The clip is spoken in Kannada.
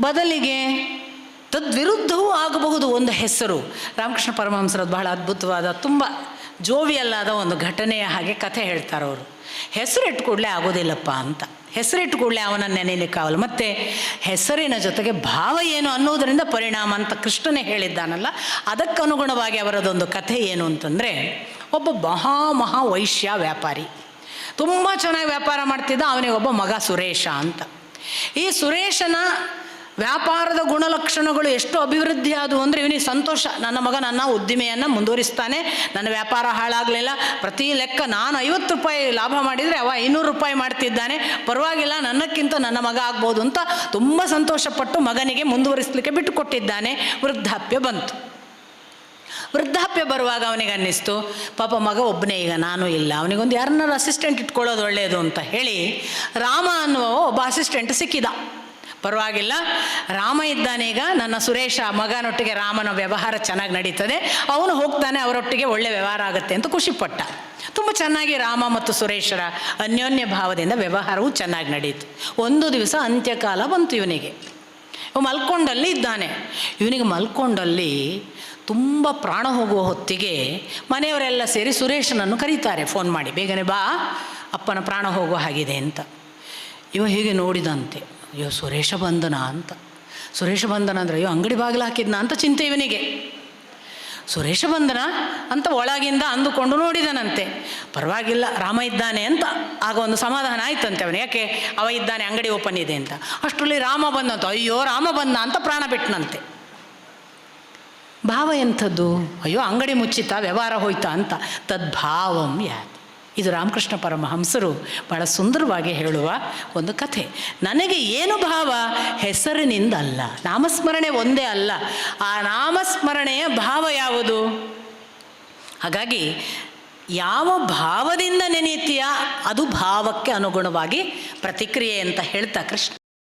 ಬದಲಿಗೆ ತದ್ವಿರುದ್ಧವೂ ಆಗಬಹುದು ಒಂದು ಹೆಸರು. ರಾಮಕೃಷ್ಣ ಪರಮಹಂಸರದ್ದು ಬಹಳ ಅದ್ಭುತವಾದ, ತುಂಬ ಜೋವಿಯಲ್ಲಾದ ಒಂದು ಘಟನೆಯ ಹಾಗೆ ಕಥೆ ಹೇಳ್ತಾರೆ ಅವರು. ಹೆಸರು ಇಟ್ಟು ಕೂಡಲೇ ಆಗೋದಿಲ್ಲಪ್ಪ ಅಂತ. ಹೆಸರಿಟ್ಟು ಕೂಡಲೇ ಅವನನ್ನು ನೆನೆಯಲಿಕ್ಕಾಗಲ್ಲ ಮತ್ತು ಹೆಸರಿನ ಜೊತೆಗೆ ಭಾವ ಏನು ಅನ್ನೋದರಿಂದ ಪರಿಣಾಮ ಅಂತ ಕೃಷ್ಣನೇ ಹೇಳಿದ್ದಾನಲ್ಲ, ಅದಕ್ಕನುಗುಣವಾಗಿ ಅವರದೊಂದು ಕಥೆ ಏನು ಅಂತಂದರೆ, ಒಬ್ಬ ಮಹಾ ಮಹಾ ವೈಶ್ಯ ವ್ಯಾಪಾರಿ. ತುಂಬ ಚೆನ್ನಾಗಿ ವ್ಯಾಪಾರ ಮಾಡ್ತಿದ್ದ, ಅವನಿಗೆ ಒಬ್ಬ ಮಗ ಸುರೇಶ ಅಂತ. ಈ ಸುರೇಶನ ವ್ಯಾಪಾರದ ಗುಣಲಕ್ಷಣಗಳು ಎಷ್ಟು ಅಭಿವೃದ್ಧಿ ಆದವು ಅಂದರೆ ಇವನಿಗೆ ಸಂತೋಷ. ನನ್ನ ಮಗ ನನ್ನ ಉದ್ದಿಮೆಯನ್ನು ಮುಂದುವರಿಸ್ತಾನೆ. ನನ್ನ ವ್ಯಾಪಾರ ಹಾಳಾಗಲಿಲ್ಲ. ಪ್ರತಿ ಲೆಕ್ಕ ನಾನು ಐವತ್ತು ರೂಪಾಯಿ ಲಾಭ ಮಾಡಿದರೆ ಅವ ಐನೂರು ರೂಪಾಯಿ ಮಾಡ್ತಿದ್ದಾನೆ. ಪರವಾಗಿಲ್ಲ, ನನ್ನಕ್ಕಿಂತ ನನ್ನ ಮಗ ಆಗ್ಬೋದು ಅಂತ ತುಂಬ ಸಂತೋಷಪಟ್ಟು ಮಗನಿಗೆ ಮುಂದುವರಿಸಲಿಕ್ಕೆ ಬಿಟ್ಟುಕೊಟ್ಟಿದ್ದಾನೆ. ವೃದ್ಧಾಪ್ಯ ಬಂತು. ವೃದ್ಧಾಪ್ಯ ಬರುವಾಗ ಅವನಿಗೆ ಅನ್ನಿಸ್ತು, ಪಾಪ ಮಗ ಒಬ್ಬನೇ ಈಗ ನಾನು ಇಲ್ಲ. ಅವನಿಗೊಂದು ಯಾರನ್ನಾರು ಅಸಿಸ್ಟೆಂಟ್ ಇಟ್ಕೊಳ್ಳೋದು ಒಳ್ಳೆಯದು ಅಂತ ಹೇಳಿ ರಾಮ ಅನ್ನುವ ಒಬ್ಬ ಅಸಿಸ್ಟೆಂಟ್ ಸಿಕ್ಕಿದ. ಪರವಾಗಿಲ್ಲ. ರಾಮ ಇದ್ದಾನೀಗ ನನ್ನ ಸುರೇಶ ಮಗನೊಟ್ಟಿಗೆ ರಾಮನ ವ್ಯವಹಾರ ಚೆನ್ನಾಗಿ ನಡೀತದೆ. ಅವನು ಹೋಗ್ತಾನೆ, ಅವರೊಟ್ಟಿಗೆ ಒಳ್ಳೆ ವ್ಯವಹಾರ ಆಗುತ್ತೆ ಅಂತ ಖುಷಿಪಟ್ಟ. ತುಂಬ ಚೆನ್ನಾಗಿ ರಾಮ ಮತ್ತು ಸುರೇಶರ ಅನ್ಯೋನ್ಯ ಭಾವದಿಂದ ವ್ಯವಹಾರವು ಚೆನ್ನಾಗಿ ನಡೀತು. ಒಂದು ದಿವಸ ಅಂತ್ಯಕಾಲ ಬಂತು ಇವನಿಗೆ. ಇವ ಮಲ್ಕೊಂಡಲ್ಲಿ ಇದ್ದಾನೆ. ಇವನಿಗೆ ಮಲ್ಕೊಂಡಲ್ಲಿ ತುಂಬ ಪ್ರಾಣ ಹೋಗುವ ಹೊತ್ತಿಗೆ ಮನೆಯವರೆಲ್ಲ ಸೇರಿ ಸುರೇಶನನ್ನು ಕರೀತಾರೆ. ಫೋನ್ ಮಾಡಿ, ಬೇಗನೆ ಬಾ, ಅಪ್ಪನ ಪ್ರಾಣ ಹೋಗುವ ಹಾಗಿದೆ ಅಂತ. ಇವ ಹೀಗೆ ನೋಡಿದಂತೆ. ಅಯ್ಯೋ, ಸುರೇಶ ಬಂಧನ ಅಂತ. ಸುರೇಶ ಬಂಧನ ಅಂದರೆ, ಅಯ್ಯೋ, ಅಂಗಡಿ ಬಾಗಿಲು ಹಾಕಿದ್ನ ಅಂತ ಚಿಂತೆ ಇವನಿಗೆ. ಸುರೇಶ ಬಂಧನ ಅಂತ ಒಳಗಿಂದ ಅಂದುಕೊಂಡು ನೋಡಿದನಂತೆ. ಪರವಾಗಿಲ್ಲ, ರಾಮ ಇದ್ದಾನೆ ಅಂತ ಆಗ ಒಂದು ಸಮಾಧಾನ ಆಯ್ತಂತೆ ಅವನು ಯಾಕೆ? ಅವ ಇದ್ದಾನೆ, ಅಂಗಡಿ ಓಪನ್ ಇದೆ ಅಂತ. ಅಷ್ಟರಲ್ಲಿ ರಾಮ ಬಂದಂತ, ಅಯ್ಯೋ, ರಾಮ ಬಂದ ಅಂತ ಪ್ರಾಣ ಬಿಟ್ಟನಂತೆ ಭಾವ ಎಂಥದ್ದು? ಅಯ್ಯೋ, ಅಂಗಡಿ ಮುಚ್ಚಿತ ವ್ಯವಹಾರ ಹೋಯ್ತಾ ಅಂತ. ತದ್ಭಾವಂ ಯಾತ್. ಇದು ರಾಮಕೃಷ್ಣ ಪರಮಹಂಸರು ಬಹಳ ಸುಂದರವಾಗಿ ಹೇಳುವ ಒಂದು ಕಥೆ. ನನಗೆ ಏನು ಭಾವ? ಹೆಸರಿನಿಂದ ಅಲ್ಲ ನಾಮಸ್ಮರಣೆ ಒಂದೇ ಅಲ್ಲ. ಆ ನಾಮಸ್ಮರಣೆಯ ಭಾವ ಯಾವುದು? ಹಾಗಾಗಿ ಯಾವ ಭಾವದಿಂದ ನೆನೆಯುತ್ತೀಯ? ಅದು ಭಾವಕ್ಕೆ ಅನುಗುಣವಾಗಿ ಪ್ರತಿಕ್ರಿಯೆ ಅಂತ ಹೇಳ್ತಾ ಕೃಷ್ಣ.